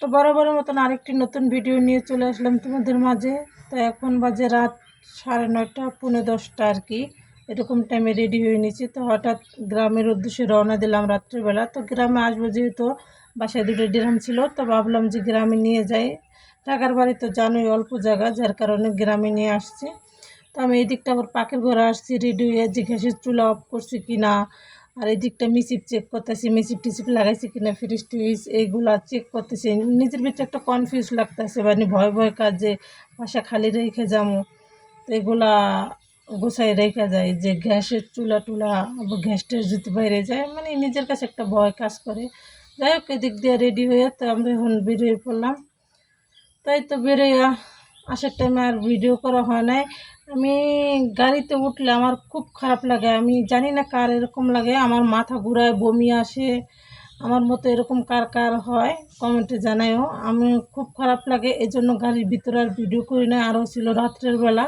তো বরাবরের মতন আরেকটি নতুন ভিডিও নিয়ে চলে আসলাম তোমাদের মাঝে। তো এখন বাজে রাত সাড়ে নয়টা, পৌনে দশটা আর কি এরকম টাইমে রেডি হয়ে নিয়েছি। তো হঠাৎ গ্রামের উদ্দেশ্যে রওনা দিলাম রাত্রিবেলা। তো গ্রামে আসব যেহেতু বাসায় দুটো ড্রাম ছিল, তো ভাবলাম যে গ্রামে নিয়ে যাই। টাকার বাড়ি তো জানোই অল্প জায়গা, যার কারণে গ্রামে নিয়ে আসছি। তো আমি এদিকটা আবার পাখির ঘরে আসছি রেডি হয়ে যে চুলা অফ করছি কি না? আর এই দিকটা মিসিপ চেক করতেছি মিসিপ টিসিপ লাগাইছি কিনা ফ্রিজ টিজ এইগুলা চেক করতেছি। নিজের ভিতরে একটা কনফিউজ লাগতেছে মানে ভয় ভয় কাজ যে বাসা খালি রেখে যাব। তো এগুলা গোছাই রেখে যায়, যে গ্যাসের চুলা টুলা গ্যাসটা যদি বাইরে যায় মানে নিজের কাছে একটা ভয় কাজ করে। যাই হোক, এদিক দিয়ে রেডি হয়ে তো আমরা এখন বেরিয়ে পড়লাম। তাই তো বেরোয় আসার টাইমে আর ভিডিও করা হয় নাই। আমি গাড়িতে উঠলে আমার খুব খারাপ লাগে। আমি জানি না কার এরকম লাগে। আমার মাথা ঘুরায়, বমি আসে। আমার মতো এরকম কার কার হয় কমেন্টে জানাইও আমি খুব খারাপ লাগে। এই জন্য গাড়ির ভিতরে আর ভিডিও করি না আরও ছিল রাত্রের বেলা।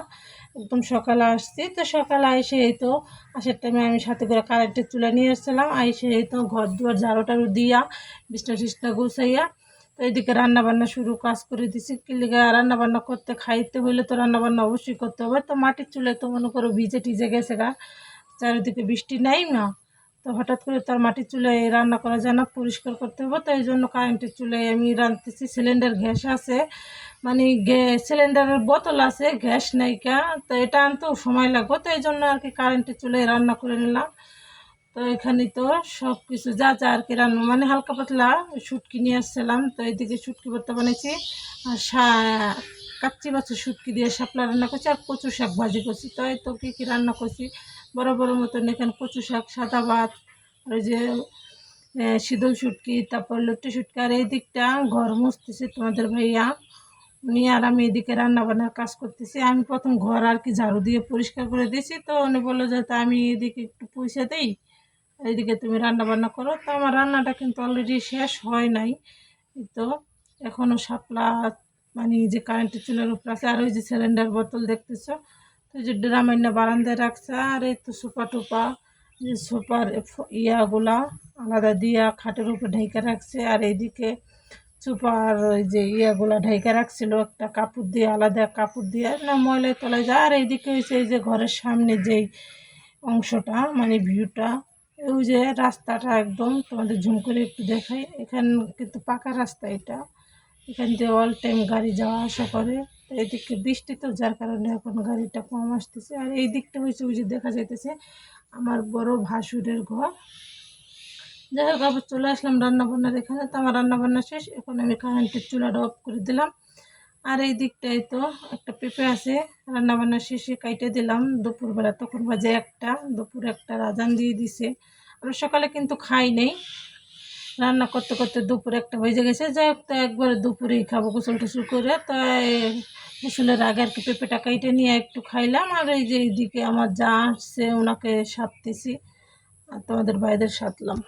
একদম সকালে আসছি। তো সকালে এসে এই তো আসার টাইমে আমি সাথে করে কারেন্টের চুলা নিয়ে এসেছিলাম। আইসে এই তো ঘর দুয়ার, ঝাড়ু টাড়ু দিয়া, বিছনা টিছনা গুছাইয়া এইদিকে রান্নাবান্না শুরু, কাজ করে দিছি। কিলিগা রান্নাবান্না করতে খাইতে হইলে তো রান্নাবান্না অবশ্যই করতে হবে। তো মাটির চুলে তো মনে করো ভিজে টিজে গেছে গা, চারিদিকে বৃষ্টি নাই না। তো হঠাৎ করে তার মাটির চুলে রান্না করা যায় না, পরিষ্কার করতে হবে। তো এই জন্য কারেন্টের চুলে আমি রাঁধতেছি। সিলিন্ডার গ্যাস আছে মানে সিলিন্ডারের বোতল আছে, গ্যাস নাইকা তো এটা আনতেও সময় লাগবে। তো এই জন্য আর কি কারেন্টের চুলে রান্না করে নিলাম। তো এখানে তো সব কিছু যা যা আর কি রান্না মানে হালকা পাতলা শুটকি নিয়ে আসছিলাম। তো এইদিকে শুটকি ভর্তা বানিয়েছি আর শা কাচ্চি বাচ্চা শুটকি দিয়ে শাপলা রান্না করছি, আর কচু শাক ভাজি করছি। তো এই তো কী কী রান্না করছি বড় বড় মতন এখানে কচু শাক, সাদা ভাত, আর যে শীতল শুটকি, তারপর লুট্টি শুটকি, আর এই দিকটা ঘর মুছতেছি তোমাদের ভাইয়া। উনি আর আমি এদিকে রান্না বান্নার কাজ করতেছি। আমি প্রথম ঘর আর কি ঝাড়ু দিয়ে পরিষ্কার করে দিয়েছি। তো উনি বলল যে আমি এদিকে একটু পয়সা দিই। এইদিকে তুমি রান্না বান্না করো। তো আমার রান্নাটা কিন্তু অলরেডি শেষ হয় নাই। তো এখনও শাপলা মানে যে কারেন্টের চুলের উপর আছে, আর ওই যে সিলিন্ডার বোতল দেখতেছো? তো যে ড্রামাইনা বারান্দায় রাখছে, আর এই তো সোফা টোপা যে সোফার ইয়াগুলা আলাদা দিয়া খাটের উপর ঢেকে রাখছে, আর এইদিকে সুপার ওই যে ইয়াগুলা ঢেকে রাখছিল, একটা কাপড় দিয়ে, আলাদা কাপড় দিয়ে, না ময়লায় তলায় যায়। আর এইদিকে হয়েছে এই যে ঘরের সামনে যেই অংশটা মানে ভিউটা ওই যে রাস্তাটা একদম তোমাদের ঝুম করে একটু দেখাই। এখান কিন্তু পাকা রাস্তা এটা। এখান দিয়ে অল টাইম গাড়ি যাওয়া আসা করে। এদিকে বৃষ্টি তো যার কারণে এখন গাড়িটা কম আসতেছে। আর এই দিকটা হয়েছে ওই যে দেখা যাইতেছে আমার বড় ভাসুরের ঘর। যাই হোক, আবার চলে আসলাম রান্নাবান্নার এখানে। তো আমার রান্নাবান্না শেষ। এখন আমি কারেন্টের চুলাটা অফ করে দিলাম। আর এই দিকটায় তো একটা পেঁপে আছে। রান্নাবান্না শেষে কাইটে দিলাম। দুপুরবেলা তখন বাজে একটা, দুপুর একটা রাজান দিয়ে দিছে। আমরা সকালে কিন্তু খাই নেই। রান্না করতে করতে দুপুর একটা হয়ে গেছে। যাই হোক, তো একবারে দুপুরেই খাব গোসল টুসল করে। তাই গোসলের আগে আর কি পেঁপেটা কাইটে নিয়ে একটু খাইলাম। আর এই যে এইদিকে আমার যা আসছে, ওনাকে সারতেছি। আর তোমাদের বাইরের সারলাম।